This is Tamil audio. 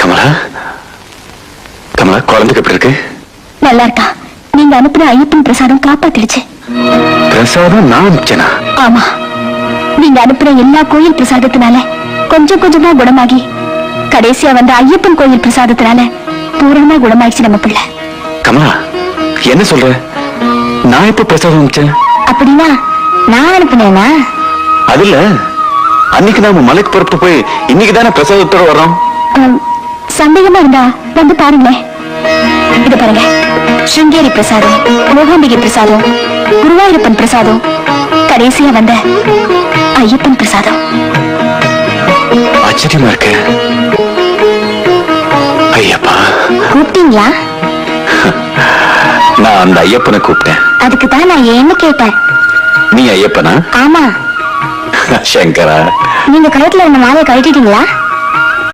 கமலா? கமலா குழந்தைக்கு எப்படி இருக்கு? நல்லா இருக்கா. நீங்க அனுப்பின ஐயப்பன் பிரசாதம் காப்பாத்திடுச்சு. பிரசாதம் நான் அனுப்பிச்சேனா? ஆமா. நீங்க அனுப்பின எல்லா கோயில் பிரசாதத்தினால கொஞ்சம் கொஞ்சமா குணமாகி கடைசியா வந்த ஐயப்பன் கோயில் பிரசாதத்தினால பூரணமா குணமாயிடுச்சு நம்ம பிள்ளை. கமலா என்ன சொல்ற? நான் எப்ப பிரசாதம் அனுப்பிச்சேன்? அப்படின்னா நான் அனுப்பினேனா? அது இல்ல. அன்னைக்கு நாம மலைக்கு புறப்பட்டு போய் இன்னைக்கு தானே பிரசாதத்தோட வர்றோம்? ஆம், சந்தேகமா இருந்தா வந்து பாருங்களேன். இது பாருங்க. ஸ்ருங்கேரி பிரசாதம் மூகாம்பிகை பிரசாதம் குருவாயூரப்பன் பிரசாதம் கடைசியா வந்த ஐயப்பன் பிரசாதம். ஆச்சரியமா இருக்கு. ஐயப்பா. கூப்பிட்டீங்களா? நான் அந்த ஐயப்பனை கூப்பிட்டேன். அதுக்கு தான் நான் ஏன்னு கேட்டேன். நீ ஐயப்பனா? ஆமா. சங்கரா. நீங்க கழுத்துல இருந்த மாலையை கழட்டிட்டீங்களா?